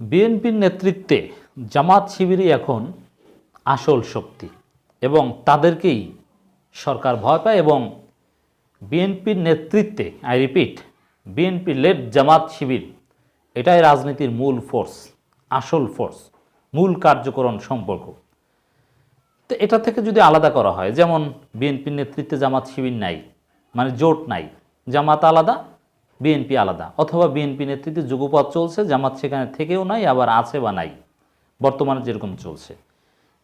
বিএনপির নেতৃত্বে জামাত শিবিরই এখন আসল শক্তি এবং তাদেরকেই সরকার ভয় পায় এবং বিএনপির নেতৃত্বে I repeat BNP led Jamaat Shibir, এটাই রাজনীতির মূল ফোর্স আসল ফোর্স মূল কার্যকরণ সম্পর্ক। তো এটা থেকে যদি আলাদা করা হয়, যেমন বিএনপির নেতৃত্বে জামাত শিবির নাই মানে জোট নাই, জামাত আলাদা বিএনপি আলাদা, অথবা বিএনপি নেতৃত্বে যুগপথ চলছে, জামাত সেখানে থেকেও নাই, আবার আছে বা নাই। বর্তমানে যেরকম চলছে।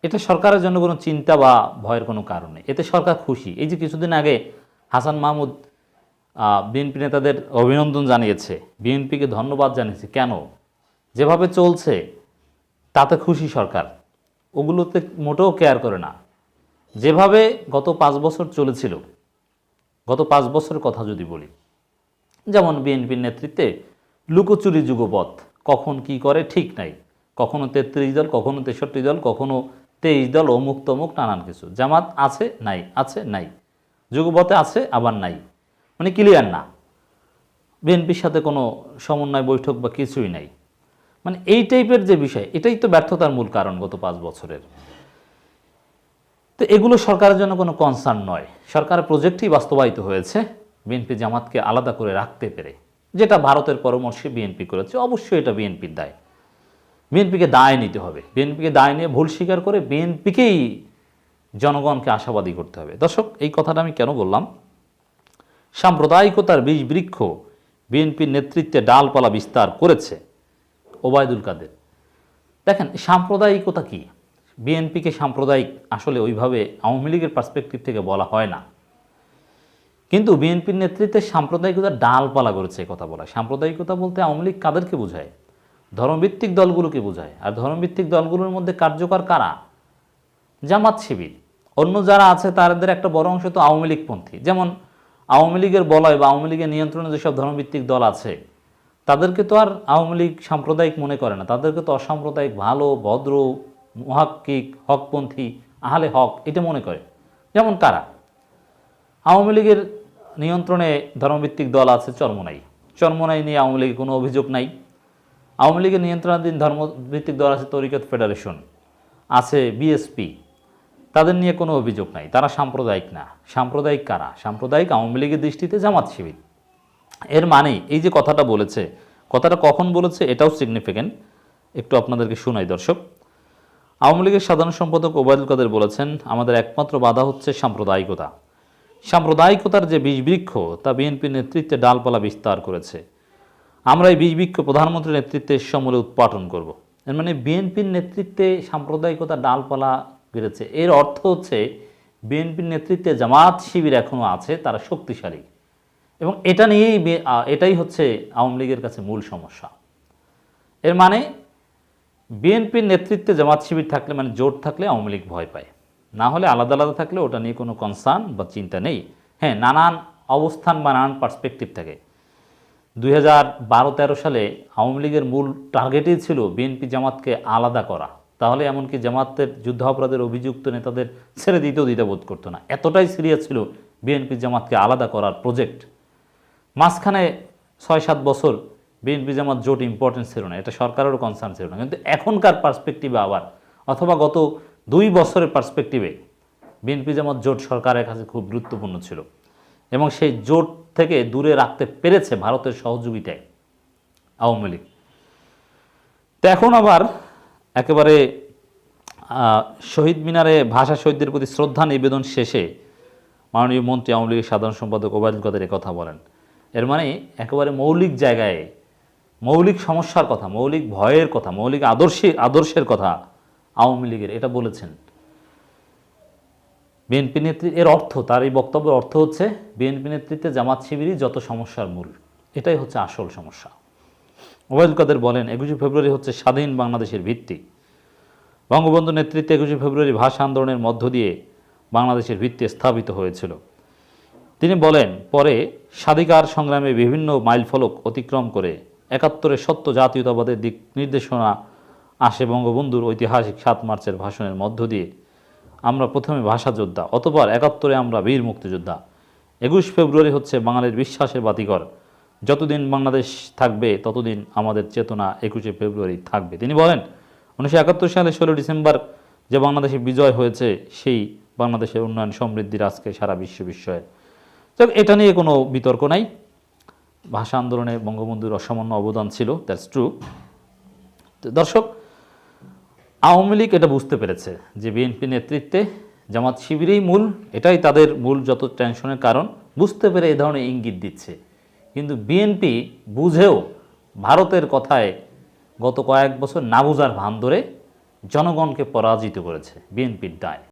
এটা সরকারের জন্য কোনো চিন্তা বা ভয়ের কোনো কারণে এতে সরকার খুশি। এই যে কিছুদিন আগে হাসান মাহমুদ বিএনপি নেতাদের অভিনন্দন জানিয়েছে, বিএনপিকে ধন্যবাদ জানিয়েছে, কেন? যেভাবে চলছে, তাতে খুশি সরকার। ওগুলোতে মোটেও কেয়ার করে না। যেভাবে গত পাঁচ বছর চলেছিল, গত পাঁচ বছরের কথা যদি বলি যেমন বিএনপির নেতৃত্বে লুকোচুরি যুগপথ, কখন কি করে ঠিক নাই, কখনো তেত্রিশ দল, কখনো তেষট্টি দল, কখনো তেইশ দল, অমুক তমুক, নানান কিছু। জামাত আছে নাই আছে নাই। যুগপথে আছে, আবার নাই। মানে ক্লিয়ার না। বিএনপির সাথে কোনো সমন্বয় বৈঠক বা কিছুই নাই। মানে এই টাইপের যে বিষয়, এটাই তো ব্যর্থতার মূল কারণ গত পাঁচ বছরের। তো এগুলো সরকারের জন্য কোনো কনসার্ন নয়। সরকারের প্রজেক্টই বাস্তবায়িত হয়েছে। বিএনপি জামাতকে আলাদা করে রাখতে পেরে। যেটা ভারতের পরামর্শে বিএনপি করেছে, অবশ্যই এটা বিএনপির দায়। বিএনপিকে দায় নিতে হবে। বিএনপিকে দায় নিয়ে ভুল স্বীকার করে বিএনপিকেই জনগণকে আশাবাদী করতে হবে। দর্শক, এই কথাটা আমি কেন বললাম? সাম্প্রদায়িকতার বীজ বৃক্ষ বিএনপির নেতৃত্বে ডালপালা বিস্তার করেছে ওবায়দুল কাদের। দেখেন, সাম্প্রদায়িকতা কি? বিএনপিকে সাম্প্রদায়িক আসলে ওইভাবে আওয়ামী লীগের পার্সপেক্টিভ থেকে বলা হয় না। কিন্তু বিএনপির নেতৃত্বে সাম্প্রদায়িকতা ডালপালা করেছে কথা বলা সাম্প্রদায়িকতা বলতে আওয়ামী লীগ কাদেরকে বোঝায়? ধর্মভিত্তিক দলগুলোকে বোঝায়। আর ধর্মভিত্তিক দলগুলোর মধ্যে কার্যকর কারা? জামাত শিবির। অন্য যারা আছে তাদের একটা বড় অংশ তো আওয়ামী লীগপন্থী। যেমন আওয়ামী লীগের বলয় বা আওয়ামী লীগের নিয়ন্ত্রণে যেসব ধর্মভিত্তিক দল আছে, তাদেরকে তো আর আওয়ামী লীগ সাম্প্রদায়িক মনে করে না। তাদেরকে তো অসাম্প্রদায়িক ভালো, ভদ্র, মহাক্কিক, হকপন্থী, আহলে হক এটা মনে করে। যেমন কারা? আওয়ামী লীগের নিয়ন্ত্রণে ধর্মভিত্তিক দল আছে চরমনাই চরমনাই নিয়ে আওয়ামী লীগের কোনো অভিযোগ নাই। আওয়ামী লীগের নিয়ন্ত্রণাধীন ধর্মভিত্তিক দল আছে তরিকত ফেডারেশন, আছে বিএসপি তাদের নিয়ে কোনো অভিযোগ নাই। তারা সাম্প্রদায়িক না। সাম্প্রদায়িক কারা? সাম্প্রদায়িক আওয়ামী লীগের দৃষ্টিতে জামাত শিবির। এর মানে এই যে কথাটা বলেছে, কথাটা কখন বলেছে এটাও সিগনিফিক্যান্ট একটু আপনাদেরকে শোনাই, দর্শক। আওয়ামী লীগের সাধারণ সম্পাদক ওবায়দুল কাদের বলেছেন, আমাদের একমাত্র বাধা হচ্ছে সাম্প্রদায়িকতা। সাম্প্রদায়িকতার যে বীজবৃক্ষ তা বিএনপির নেতৃত্বে ডালপালা বিস্তার করেছে। আমরা এই বীজবৃক্ষ প্রধানমন্ত্রীর নেতৃত্বে সমূলে উৎপাটন করব। এর মানে বিএনপির নেতৃত্বে সাম্প্রদায়িকতা ডালপালা বেড়েছে। এর অর্থ হচ্ছে, বিএনপির নেতৃত্বে জামাত শিবির এখনও আছে, তারা শক্তিশালী। এবং এটা নিয়েই এটাই হচ্ছে আওয়ামী লীগের কাছে মূল সমস্যা। এর মানে বিএনপির নেতৃত্বে জামাত শিবির থাকলে মানে জোট থাকলে আওয়ামী লীগ ভয় পায়। না হলে আলাদা আলাদা থাকলে ওটা নিয়ে কোনো কনসার্ন বা চিন্তা নেই। হ্যাঁ নানান অবস্থান বা নানান পার্সপেক্টিভ থাকে। দুই হাজার বারো তেরো সালে আওয়ামী লীগের মূল টার্গেটই ছিল বিএনপি জামাতকে আলাদা করা। তাহলে এমনকি জামাতের যুদ্ধাপরাধের অভিযুক্ত নেতাদের ছেড়ে দিতেও দ্বিধাবোধ করতো না। এতটাই সিরিয়াস ছিল বিএনপি জামাতকে আলাদা করার প্রজেক্ট মাঝখানে ছয় সাত বছর বিএনপি জামাত জোট ইম্পর্টেন্স ছিল না। এটা সরকারেরও কনসার্ন ছিল না। কিন্তু এখনকার পার্সপেক্টিভে আবার, অথবা গত দুই বছরের পার্সপেক্টিভে বিএনপি জামাত জোট সরকারের কাছে খুব গুরুত্বপূর্ণ ছিল এবং সেই জোট থেকে দূরে রাখতে পেরেছে ভারতের সহযোগিতায় আওয়ামী লীগ। তো এখন আবার একেবারে শহীদ মিনারে ভাষা শহীদদের প্রতি শ্রদ্ধা নিবেদন শেষে মাননীয় মন্ত্রী আওয়ামী লীগের সাধারণ সম্পাদক ওবায়দুল কাদের কথা বলেন। এর মানে একেবারে মৌলিক জায়গায় মৌলিক সমস্যার কথা, মৌলিক ভয়ের কথা, মৌলিক আদর্শে, আদর্শের কথা আওয়ামী লীগের, এটা বলেছেন। বিএনপি নেত্রী এর অর্থ, তার এই বক্তব্যের অর্থ হচ্ছে, বিএনপি নেতৃত্বে জামাত শিবিরই যত সমস্যার মূল। এটাই হচ্ছে আসল সমস্যা। ওবায়দুল কাদের বলেন, একুশে ফেব্রুয়ারি হচ্ছে স্বাধীন বাংলাদেশের ভিত্তি। বঙ্গবন্ধু নেতৃত্বে একুশে ফেব্রুয়ারি ভাষা আন্দোলনের মধ্য দিয়ে বাংলাদেশের ভিত্তি স্থাপিত হয়েছিল। তিনি বলেন, পরে স্বাধিকার সংগ্রামে বিভিন্ন মাইলফলক অতিক্রম করে একাত্তরের সত্য জাতীয়তাবাদের দিক নির্দেশনা আসে বঙ্গবন্ধুর ঐতিহাসিক সাত মার্চের ভাষণের মধ্য দিয়ে। আমরা প্রথমে ভাষা যোদ্ধা অতপর একাত্তরে আমরা বীর মুক্তিযোদ্ধা। একুশ ফেব্রুয়ারি হচ্ছে বাঙালির বিশ্বাসের বাতিকর যতদিন বাংলাদেশ থাকবে, ততদিন আমাদের চেতনা একুশে ফেব্রুয়ারি থাকবে। তিনি বলেন, উনিশশো একাত্তর সালে ষোলো ডিসেম্বর যে বাংলাদেশে বিজয় হয়েছে, সেই বাংলাদেশের উন্নয়ন সমৃদ্ধির আজকে সারা বিশ্ব বিস্ময়ের। তো এটা নিয়ে কোনো বিতর্ক নাই। ভাষা আন্দোলনে বঙ্গবন্ধুর অসামান্য অবদান ছিল দ্যাটস ট্রু দর্শক আওয়ামী লীগ এটা বুঝতে পেরেছে যে বিএনপি নেতৃত্বে জামাত শিবিরেই মূল, এটাই তাদের মূল যত টেনশনের কারণ, বুঝতে পেরে এ ধরনের ইঙ্গিত দিচ্ছে। কিন্তু বিএনপি বুঝেও ভারতের কথায় গত কয়েক বছর না বুঝার ভান ধরে জনগণকে পরাজিত করেছে বিএনপির দায়।